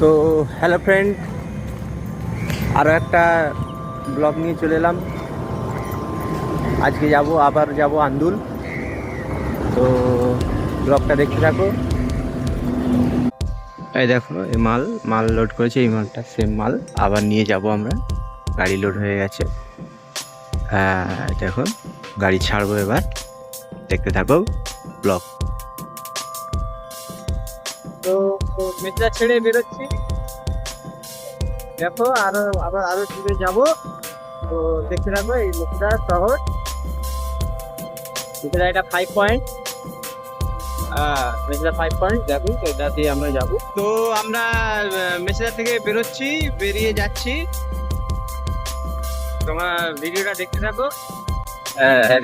তো hello friend আরও একটা ব্লগ নিয়ে চলে এলাম। আজকে যাব, আবার যাব আন্দুল। তো ব্লগটা দেখতে থাকো। এই দেখো, এই মাল মাল লোড করেছে, এই মালটা সেম মাল। আবার নিয়ে যাব আমরা। গাড়ি লোড হয়ে গেছে। হ্যাঁ দেখো, গাড়ি ছাড়বো এবার। দেখতে থাকো ব্লগ তো মেট্রা ছেড়ে বেরোচ্ছি। দেখো, আরও, আবার আরও দূরে যাব। তো দেখতে থাকো, এই মেট্রা শহর এটা ফাইভ পয়েন্ট মেসেজা ফাইভ পয়েন্ট তো এটা দিয়ে আমরা যাব। তো আমরা মেসেজা থেকে বেরোচ্ছি, বেরিয়ে যাচ্ছি। তোমার ভিডিওটা দেখতে থাকো।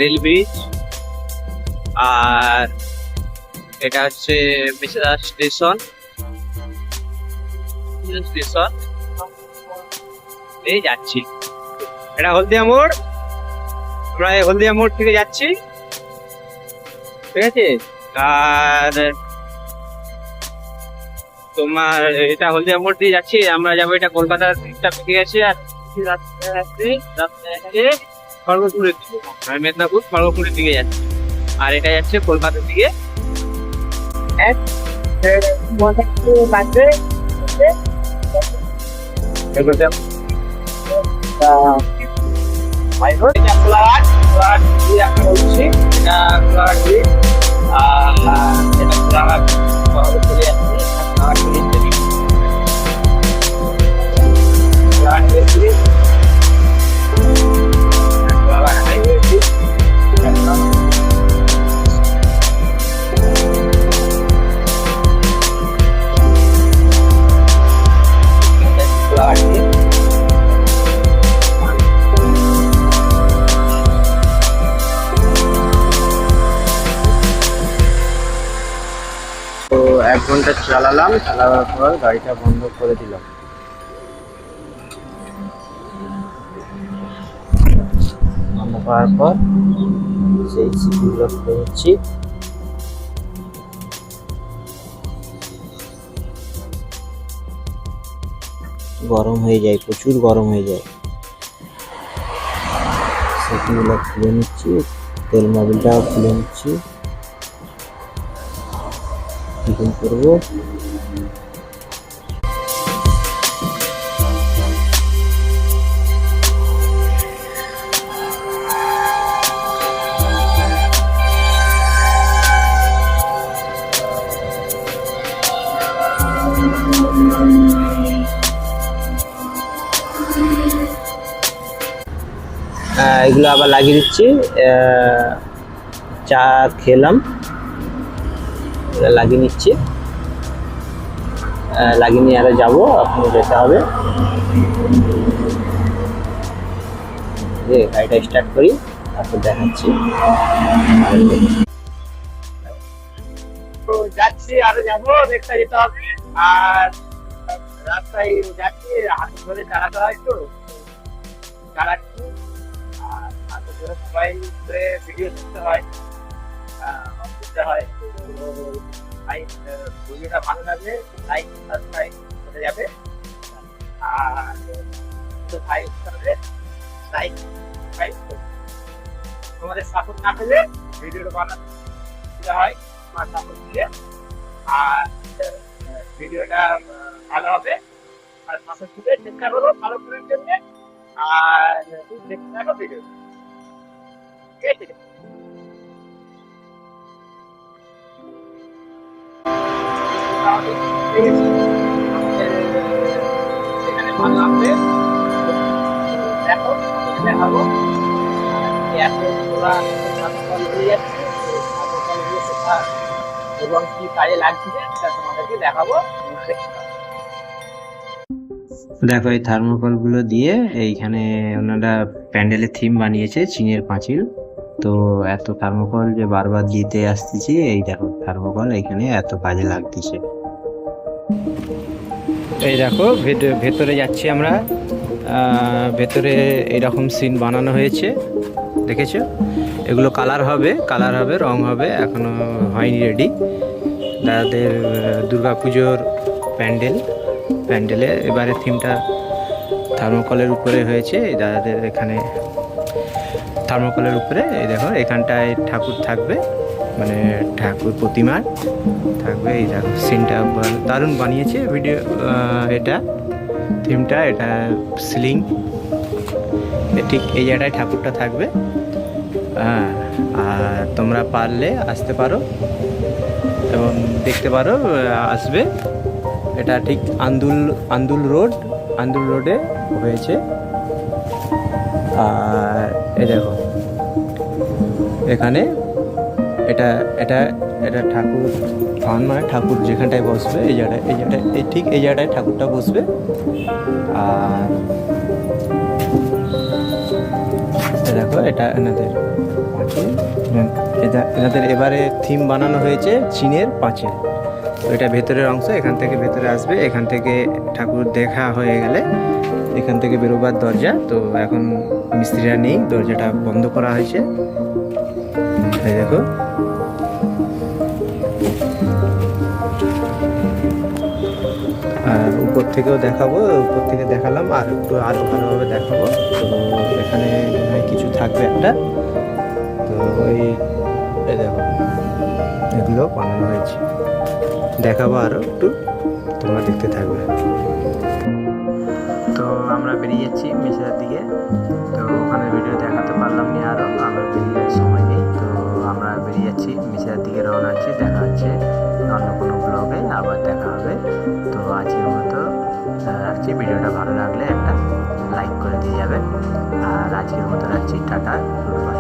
Rail bridge. আর এটা হচ্ছে মেসেজা স্টেশন। স্টেশন এই যাচ্ছি। এটা হলদিয়া মোড়। আমরা হলদিয়া মোড় থেকে যাচ্ছি। ঠিক আছে? আর তোমার এটা হলদিয়া মোড় দিয়ে যাচ্ছি। আমরা যাব এটা কলকাতার দিকটা পেকে গেছে। আর খড়গপুরের দিকে। মেদিনীপুর খড়গপুরের দিকে যাচ্ছে। আর এটা যাচ্ছে কলকাতার দিকে। মাই রোড এটা ফ্লাট ফ্লাট দিয়ে আমরা বলছি এটা ফ্লাট দিয়ে এটা ফ্লাট এক ঘণ্টা চালালাম চালানোর পর গাড়িটা বন্ধ করে দিলাম। বন্ধ করার পর সেই সিটগুলো খুলে নিচ্ছি গরম হয়ে যায়, প্রচুর গরম হয়ে যায়। সেগুলো খুলে নিচ্ছি, তেল মোবিলটাও খুলে নিচ্ছি। ফিটিং করব। এগুলো আবার লাগিয়ে দিচ্ছি। চা খেলাম। লাগিয়ে নিচ্ছি। লাগিয়ে নিয়ে আরও যাব এখন যেতে হবে। গাড়িটা স্টার্ট করি, তারপর দেখাচ্ছি। যাচ্ছি, আরও যাব, দেখতে যেতে হবে। আর রাস্তায় যাচ্ছি, হাতে ধরে চালাতে হয় তো চালাচ্ছি আর হাতে ধরে সবাই ভিডিও করতে হয়। লাইক ভিডিওটা ভালো লাগলে লাইক সাবস্ক্রাইব করে যাবে। আর লাইক তোমাদের সাপোর্ট না পেলে ভিডিওটা বানাতে হয়, তোমার সাপোর্ট দিলে। আর ভিডিওটা ভালো হবে। আর সাপোর্ট চেষ্টা করো ভালো করার জন্য। আর থাকো ভিডিও ঠিক আছে? দেখো, এই থার্মোকলগুলো দিয়ে এইখানে ওনারা প্যান্ডেলের থিম বানিয়েছে চীনের পাঁচিল। তো এত থার্মোকল যে বারবার দিতে আসতেছি, এই দেখো থার্মোকল এখানে এত কাজে লাগতেছে। এই দেখো ভেত- ভেতরে যাচ্ছি আমরা। ভেতরে এরকম সিন বানানো হয়েছে, দেখেছ? এগুলো কালার হবে কালার হবে, রং হবে, এখনও হয়নি রেডি দাদাদের পুজোর প্যান্ডেল, প্যান্ডেলে এবারে থিমটা থার্মোকলের উপরে হয়েছে দাদাদের এখানে থার্মোকলের উপরে, এই দেখো, এখানটায় ঠাকুর থাকবে। মানে ঠাকুর প্রতিমার, থাকবে এই দেখো সিনটা দারুণ বানিয়েছে ভিডিও এটা থিমটা এটা সিলিং ঠিক এই জায়গাটায় ঠাকুরটা থাকবে। হ্যাঁ আর তোমরা পারলে আসতে পারো, এবং দেখতে পারো আসবে। এটা ঠিক আন্দুল আন্দুল রোড, আন্দুল রোডে হয়েছে। আর এই দেখো, এখানে এটা এটা এটা ঠাকুর থান মানে ঠাকুর যেখানটায় বসবে, এই জায়গাটায় এই জায়গাটায়, এই ঠিক এই জায়গাটায় ঠাকুরটা বসবে। আর দেখো, এটা এনাদের এনাদের এবারে থিম বানানো হয়েছে চীনের পাঁচিল। এটা ভেতরের অংশ, এখান থেকে ভেতরে আসবে, এখান থেকে ঠাকুর দেখা হয়ে গেলে এখান থেকে বেরোবার দরজা। তো এখন মিস্ত্রিরা নেই, দরজাটা বন্ধ করা হয়েছে। এই দেখো। আর উপর থেকেও দেখাবো, উপর থেকে দেখালাম, আর একটু আরও ভালোভাবে দেখাবো। তো এখানে কিছু থাকবে একটা। তো ওই দেখো, এগুলো বানানো হয়েছে। দেখাবো আরও একটু, তোমরা দেখতে থাকবে। তো আমরা বেরিয়ে যাচ্ছি মেশিনের দিকে। তো ওখানে ভিডিও দেখাতে পারলাম না আরও আমরা বেরিয়ে যাওয়ার বেরিয়ে যাচ্ছি মেশিনের দিকে রওনা আছি দেখা হচ্ছে অন্য কোনো ব্লগে আবার দেখা হবে। তো আজকের মতো রাখছি ভিডিওটা ভালো লাগলে একটা লাইক করে দিয়ে যাবেন। আর আজকের মতো রাখছি, টাটা গুড বাই